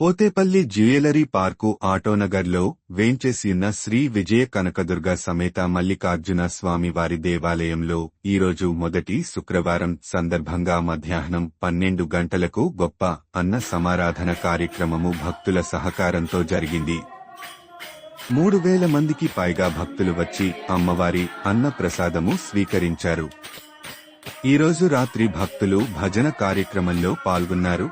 Pothepalli jewellery park ఆటోనగర్లో వేంచేసియున్న శ్రీ విజయ కనకదుర్గ సమేత మల్లికార్జున స్వామివారి దేవాలయంలో ఈరోజు మొదటి శుక్రవారం సందర్భంగా మధ్యాహ్నం పన్నెండు గంటలకు గొప్ప అన్న సమారాధన కార్యక్రమము భక్తుల సహకారంతో జరిగింది. మూడు వేల మందికి పైగా భక్తులు వచ్చి అమ్మవారి అన్న ప్రసాదము స్వీకరించారు. ఈరోజు రాత్రి భక్తులు భజన కార్యక్రమంలో పాల్గొన్నారు.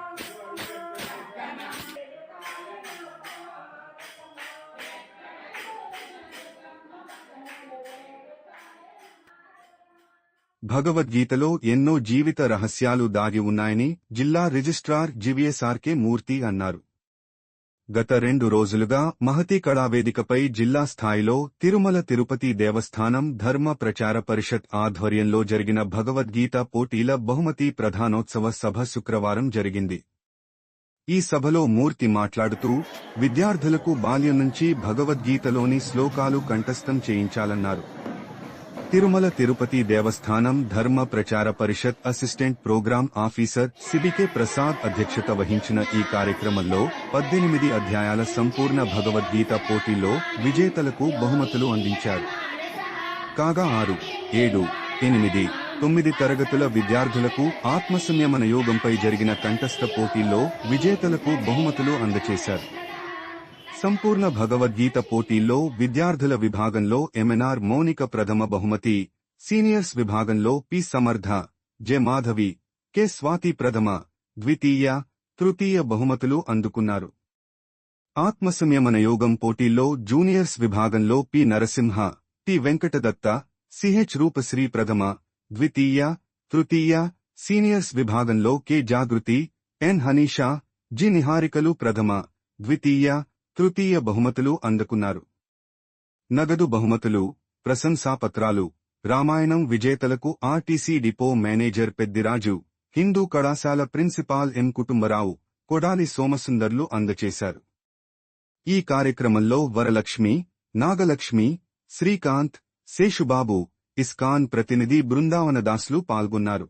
భగవద్గీతలో ఎన్నో జీవిత రహస్యాలు దాగి ఉన్నాయని జిల్లా రిజిస్ట్రార్ జివిఎస్ఆర్కే మూర్తి అన్నారు. గత రెండు రోజులుగా మహతి కళావేదికపై జిల్లా స్థాయిలో తిరుమల తిరుపతి దేవస్థానం ధర్మ ప్రచార పరిషత్ ఆధ్వర్యంలో జరిగిన భగవద్గీత పోటీల బహుమతి ప్రధానోత్సవ సభ శుక్రవారం జరిగింది. ఈ సభలో మూర్తి మాట్లాడుతూ విద్యార్థులకు బాల్యం నుంచి భగవద్గీతలోని శ్లోకాలు కంఠస్థం చేయించాలన్నారు. Tirumala Tirupati Devasthanam Dharma Prachara Parishad assistant program officer CBK Prasad అధ్యక్షత వహించిన ఈ కార్యక్రమంలో పద్దెనిమిది అధ్యాయాల సంపూర్ణ భగవద్గీత పోటీల్లో విజేతలకు బహుమతులు అందించారు. కాగా ఆరు ఏడు ఎనిమిది తొమ్మిది తరగతుల విద్యార్థులకు ఆత్మసంయమన యోగంపై జరిగిన కంఠస్థ పోటీల్లో విజేతలకు బహుమతులు అందజేశారు సంపూర్ణ భగవద్గీత పోటీల్లో విద్యార్థుల విభాగంలో ఎంఎన్ఆర్ మౌనిక ప్రథమ బహుమతి సీనియర్స్ విభాగంలో P Samartha J Madhavi K Swathi ప్రథమ ద్వితీయ తృతీయ బహుమతులు అందుకున్నారు. ఆత్మసంయమనయోగం పోటీల్లో జూనియర్స్ విభాగంలో P Narasimha T Venkatadatta CH Rupasri ప్రథమ ద్వితీయ తృతీయ సీనియర్స్ విభాగంలో K Jagruthi N Hanisha G నిహారికలు ప్రథమ ద్వితీయ తృతీయ బహుమతులు అందుకున్నారు. నగదు బహుమతులు ప్రశంసాపత్రాలు రామాయణం విజేతలకు RTC depot manager Peddiraju Hindu కళాశాల ప్రిన్సిపాల్ ఎం కుటుంబరావు కొడాలి సోమసుందర్లు అందచేశారు. ఈ కార్యక్రమంలో వరలక్ష్మి నాగలక్ష్మి శ్రీకాంత్ శేషుబాబు ఇస్కాన్ ప్రతినిధి బృందావనదాస్లు పాల్గొన్నారు.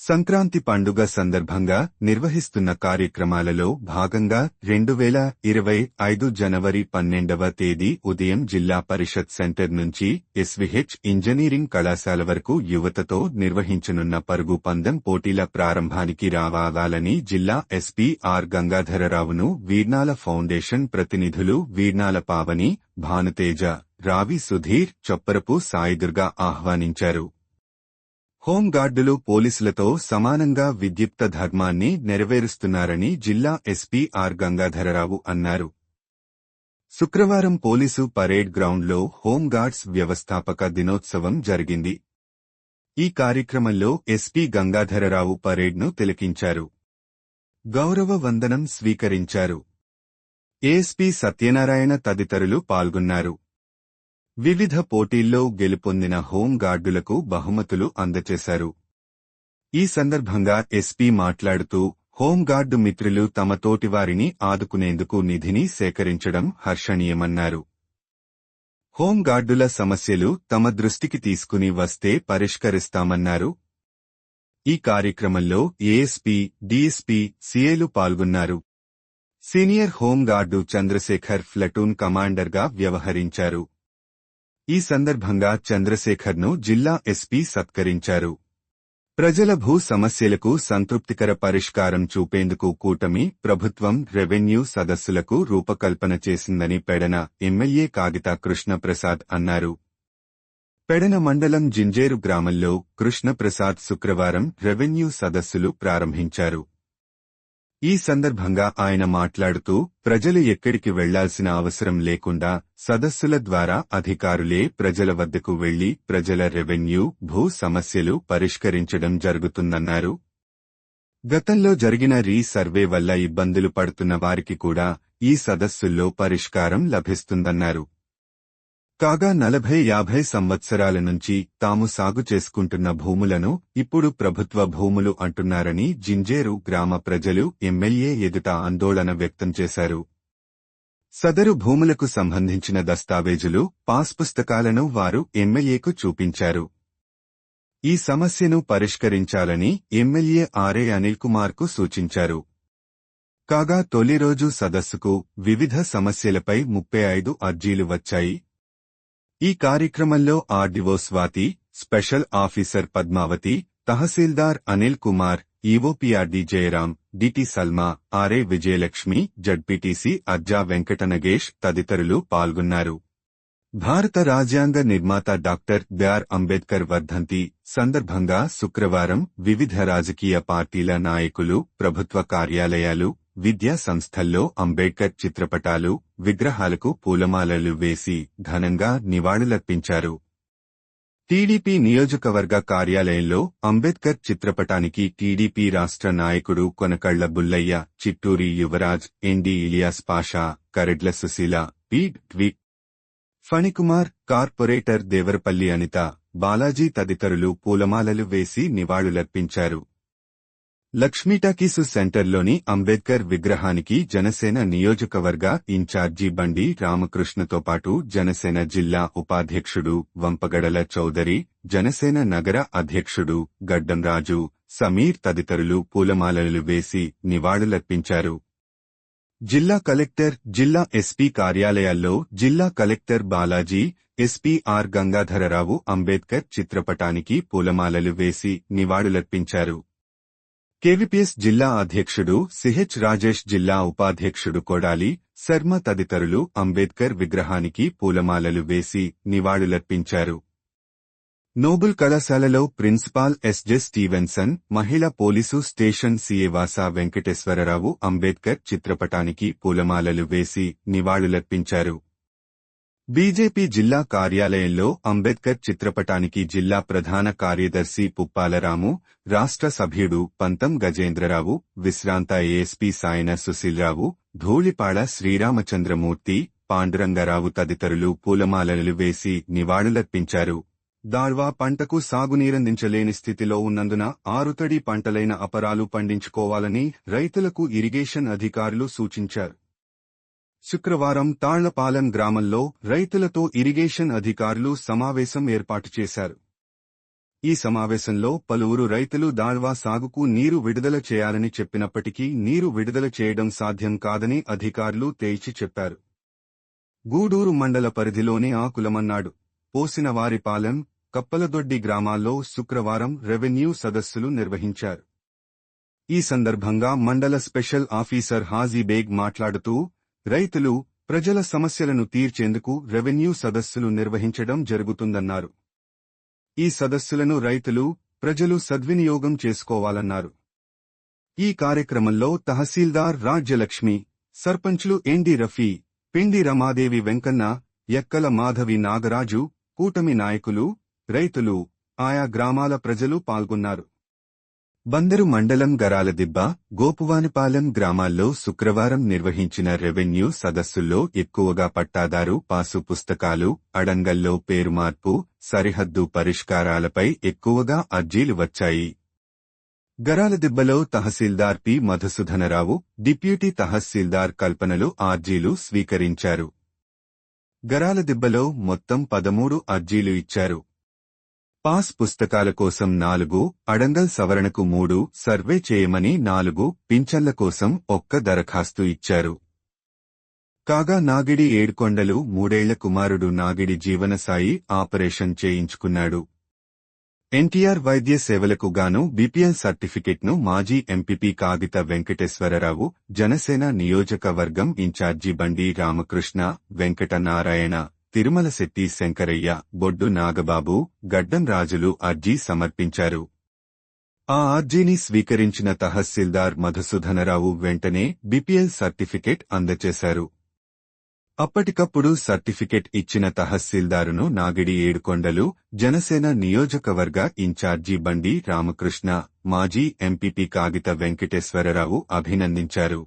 సంక్రాంతి పండుగ సందర్భంగా నిర్వహిస్తున్న కార్యక్రమాలలో భాగంగా రెండు వేల ఇరవై ఐదు జనవరి పన్నెండవ తేదీ ఉదయం జిల్లా పరిషత్ సెంటర్ నుంచి ఎస్విహెచ్ ఇంజనీరింగ్ కళాశాల వరకు యువతతో నిర్వహించనున్న పరుగు పందెం పోటీల ప్రారంభానికి రావాలని జిల్లా ఎస్పీ ఆర్ గంగాధరరావును వీర్నాల ఫౌండేషన్ ప్రతినిధులు వీర్నాల పావని భానుతేజ రావి సుధీర్ చొప్పరపు సాయిదుర్గా ఆహ్వానించారు. హోంగార్డులు పోలీసులతో సమానంగా విద్యుక్త ధర్మాన్ని నెరవేరుస్తున్నారని జిల్లా ఎస్పీ ఆర్ గంగాధరరావు అన్నారు. శుక్రవారం పోలీసు పరేడ్ గ్రౌండ్లో హోంగార్డ్స్ వ్యవస్థాపక దినోత్సవం జరిగింది. ఈ కార్యక్రమంలో ఎస్పీ గంగాధరరావు పరేడ్ను తిలకించారు. గౌరవ వందనం స్వీకరించారు. ఏఎస్పీ సత్యనారాయణ తదితరులు పాల్గొన్నారు. వివిధ పోటీల్లో గెలుపొందిన హోంగార్డులకు బహుమతులు అందచేశారు. ఈ సందర్భంగా ఎస్పీ మాట్లాడుతూ హోంగార్డు మిత్రులు తమ తోటివారిని ఆదుకునేందుకు నిధిని సేకరించడం హర్షణీయమన్నారు. హోంగార్డుల సమస్యలు తమ దృష్టికి తీసుకుని వస్తే పరిష్కరిస్తామన్నారు. ఈ కార్యక్రమంలో ఏఎస్పీ డీఎస్పీ సీఏలు పాల్గొన్నారు. Senior home guard Chandrasekhar platoon కమాండర్గా వ్యవహరించారు. ఈ సందర్భంగా చంద్రశేఖర్ను జిల్లా ఎస్పీ సత్కరించారు. ప్రజల భూ సమస్యలకు సంతృప్తికర పరిష్కారం చూపేందుకు కూటమి ప్రభుత్వం రెవెన్యూ సదస్సులకు రూపకల్పన చేసిందని పెడన ఎమ్మెల్యే కాగిత కృష్ణప్రసాద్ అన్నారు. పెడన మండలం జింజేరు గ్రామంలో కృష్ణప్రసాద్ శుక్రవారం రెవెన్యూ సదస్సులు ప్రారంభించారు. ఈ సందర్భంగా ఆయన మాట్లాడుతూ ప్రజలు ఎక్కడికి వెళ్ళాల్సిన అవసరం లేకుండా సదస్సుల ద్వారా అధికారులే ప్రజల వద్దకు వెళ్ళి ప్రజల రెవెన్యూ భూ సమస్యలు పరిష్కరించడం జరుగుతుందన్నారు. గతంలో జరిగిన రీ సర్వే వల్ల ఇబ్బందులు పడుతున్న వారికి కూడా ఈ సదస్సుల్లో పరిష్కారం లభిస్తుందన్నారు. కాగా నలభై యాభై సంవత్సరాల నుంచి తాము సాగు చేసుకుంటున్న భూములను ఇప్పుడు ప్రభుత్వ భూములు అంటున్నారని జింజేరు గ్రామ ప్రజలు ఎమ్మెల్యే ఎదుట ఆందోళన వ్యక్తం చేశారు. సదరు భూములకు సంబంధించిన దస్తావేజులు పాస్ పుస్తకాలను వారు ఎమ్మెల్యేకు చూపించారు. ఈ సమస్యను పరిష్కరించాలని ఎమ్మెల్యే ఆర్ఏ అనిల్ కుమార్కు సూచించారు. కాగా తొలి రోజు సదస్సుకు వివిధ సమస్యలపై ముప్పై ఐదు అర్జీలు వచ్చాయి. ఈ కార్యక్రమంలో RDO Swathi special officer Padmavathi tahsildar Anil Kumar EOPRD Jayaram DT Salma RA Vijayalakshmi ZPTC Ajja Venkata Nagesh తదితరులు పాల్గొన్నారు. భారత రాజ్యాంగ నిర్మాత డాక్టర్ బిఆర్ అంబేద్కర్ వర్ధంతి సందర్భంగా శుక్రవారం వివిధ రాజకీయ పార్టీల నాయకులు ప్రభుత్వ కార్యాలయాలు విద్యా సంస్థల్లో అంబేద్కర్ చిత్రపటాలు విగ్రహాలకు పూలమాలలు వేసి ఘనంగా నివాళులర్పించారు. టీడీపీ నియోజకవర్గ కార్యాలయంలో అంబేద్కర్ చిత్రపటానికి టీడీపీ రాష్ట్ర నాయకుడు కొనకళ్ళ బుల్లయ్య చిట్టూరి యువరాజ్ ఎండి ఇలియాస్ పాషా కరెడ్ల సుశీల పీడ్ ట్వి ఫణికుమార్ కార్పొరేటర్ దేవరపల్లి అనిత బాలాజీ తదితరులు పూలమాలలు వేసి నివాళులర్పించారు. లక్ష్మీటాకీసు సెంటర్లోని అంబేద్కర్ విగ్రహానికి జనసేన నియోజకవర్గ ఇన్ఛార్జి బండి రామకృష్ణతో పాటు జనసేన జిల్లా ఉపాధ్యక్షుడు వంపగడల చౌదరి జనసేన నగర అధ్యక్షుడు గడ్డంరాజు సమీర్ తదితరులు పూలమాలలు వేసి నివాళులర్పించారు. జిల్లా కలెక్టర్ జిల్లా ఎస్పీ కార్యాలయాల్లో జిల్లా collector Balaji SP R Gangadhararao Ambedkar చిత్రపటానికి పూలమాలలు వేసి నివాళులర్పించారు. కేవీపీఎస్ జిల్లా అధ్యక్షుడు సిహెచ్ రాజేష్ జిల్లా ఉపాధ్యక్షుడు కొడాలి శర్మ తదితరులు అంబేద్కర్ విగ్రహానికి పూలమాలలు వేసి నివాళులర్పించారు. నోబుల్ కళాశాలలో ప్రిన్సిపాల్ ఎస్జె స్టీవెన్సన్ మహిళా పోలీసు స్టేషన్ సిఏవాస వెంకటేశ్వరరావు అంబేద్కర్ చిత్రపటానికి పూలమాలలు వేసి నివాళులర్పించారు. బీజేపీ జిల్లా కార్యాలయంలో అంబేద్కర్ చిత్రపటానికి జిల్లా ప్రధాన కార్యదర్శి పుప్పాలరాము రాష్ట్ర సభ్యుడు పంతం గజేంద్రరావు విశ్రాంత ఏఎస్పీ సాయన సుశీల్రావు ధూళిపాడ శ్రీరామచంద్రమూర్తి పాండురంగరావు తదితరులు పూలమాలలు వేసి నివాళులర్పించారు. దాళ్వా పంటకు సాగునీరందించలేని స్థితిలో ఉన్నందున ఆరుతడి పంటలైన అపరాలు పండించుకోవాలని రైతులకు ఇరిగేషన్ అధికారులు సూచించారు. శుక్రవారం తాళ్ళపాలెం గ్రామంలో రైతులతో ఇరిగేషన్ అధికారులు సమావేశం ఏర్పాటు చేశారు. ఈ సమావేశంలో పలువురు రైతులు దాళ్వా సాగుకు నీరు విడుదల చేయాలని చెప్పినప్పటికీ నీరు విడుదల చేయడం సాధ్యం కాదని అధికారులు తేల్చి చెప్పారు. గూడూరు మండల పరిధిలోని ఆకులమన్నాడు పోసినవారిపాలెం కప్పలదొడ్డి గ్రామాల్లో శుక్రవారం రెవెన్యూ సదస్సులు నిర్వహించారు. ఈ సందర్భంగా మండల స్పెషల్ ఆఫీసర్ హాజీ బేగ్ మాట్లాడుతూ రైతులు ప్రజల సమస్యలను తీర్చేందుకు రెవెన్యూ సదస్సులు నిర్వహించడం జరుగుతుందన్నారు. ఈ సదస్సులను రైతులు ప్రజలు సద్వినియోగం చేసుకోవాలన్నారు. ఈ కార్యక్రమంలో తహసీల్దార్ రాజ్యలక్ష్మి సర్పంచ్లు ఎండి రఫీ పిండి రమాదేవి వెంకన్న ఎక్కల మాధవి నాగరాజు కూటమి నాయకులు రైతులు ఆయా గ్రామాల ప్రజలు పాల్గొన్నారు. బందరు మండలం గరాలదిబ్బ గోపువానిపాలెం గ్రామాల్లో శుక్రవారం నిర్వహించిన రెవెన్యూ సదస్సుల్లో ఎక్కువగా పట్టాదారు పాసు పుస్తకాలు అడంగల్లో పేరు మార్పు సరిహద్దు పరిష్కారాలపై ఎక్కువగా అర్జీలు వచ్చాయి. గరాలదిబ్బలో తహసీల్దార్ పి. మధుసూధనరావు డిప్యూటీ తహసీల్దార్ కల్పనలు అర్జీలు స్వీకరించారు. గరాలదిబ్బలో మొత్తం పదమూడు అర్జీలు ఇచ్చారు. పాస్ పుస్తకాల కోసం నాలుగు అడంగల్ సవరణకు మూడు సర్వే చేయమని నాలుగు పింఛన్ల కోసం ఒక్క దరఖాస్తు ఇచ్చారు. కాగా నాగిడి ఏడుకొండలు మూడేళ్ళ కుమారుడు నాగిడి జీవనసాయి ఆపరేషన్ చేయించుకున్నాడు. ఎన్టీఆర్ వైద్య సేవలకు గాను బీపీఎల్ సర్టిఫికెట్ను మాజీ ఎంపీపీ కాగిత వెంకటేశ్వరరావు జనసేన నియోజకవర్గం ఇన్ఛార్జి బండి రామకృష్ణ వెంకటనారాయణ తిరుమలశెట్టి శంకరయ్య బొడ్డు నాగబాబు గడ్డం రాజులు అర్జీ సమర్పించారు. ఆ అర్జీని స్వీకరించిన తహసీల్దార్ మధుసూధనరావు వెంటనే బిపిఎల్ సర్టిఫికెట్ అందజేశారు అప్పటికప్పుడు సర్టిఫికెట్ ఇచ్చిన తహసీల్దారును నాగిడి ఏడుకొండలు జనసేన నియోజకవర్గ ఇన్ఛార్జి బండి రామకృష్ణ మాజీ ఎంపీపీ కాగిత వెంకటేశ్వరరావు అభినందించారు.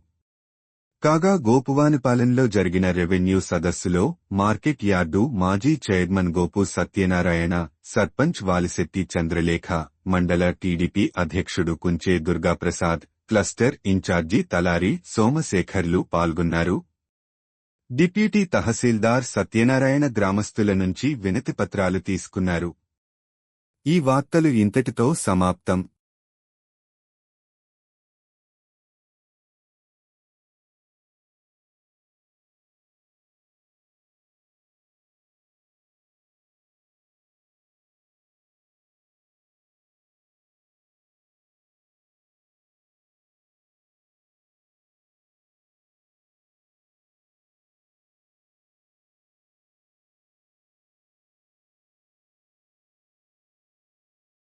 కాగా గోపువానిపాలెంలో జరిగిన రెవెన్యూ సదస్సులో మార్కెట్ యార్డు మాజీ చైర్మన్ గోపు సత్యనారాయణ సర్పంచ్ వాలిశెట్టి చంద్రలేఖ మండల టీడీపీ అధ్యక్షుడు కుంచే దుర్గాప్రసాద్ క్లస్టర్ ఇన్ఛార్జి తలారి సోమశేఖర్లు పాల్గొన్నారు. డిప్యూటీ తహసీల్దార్ సత్యనారాయణ గ్రామస్తుల నుంచి వినతిపత్రాలు తీసుకున్నారు. ఈ వార్తలు ఇంతటితో సమాప్తం.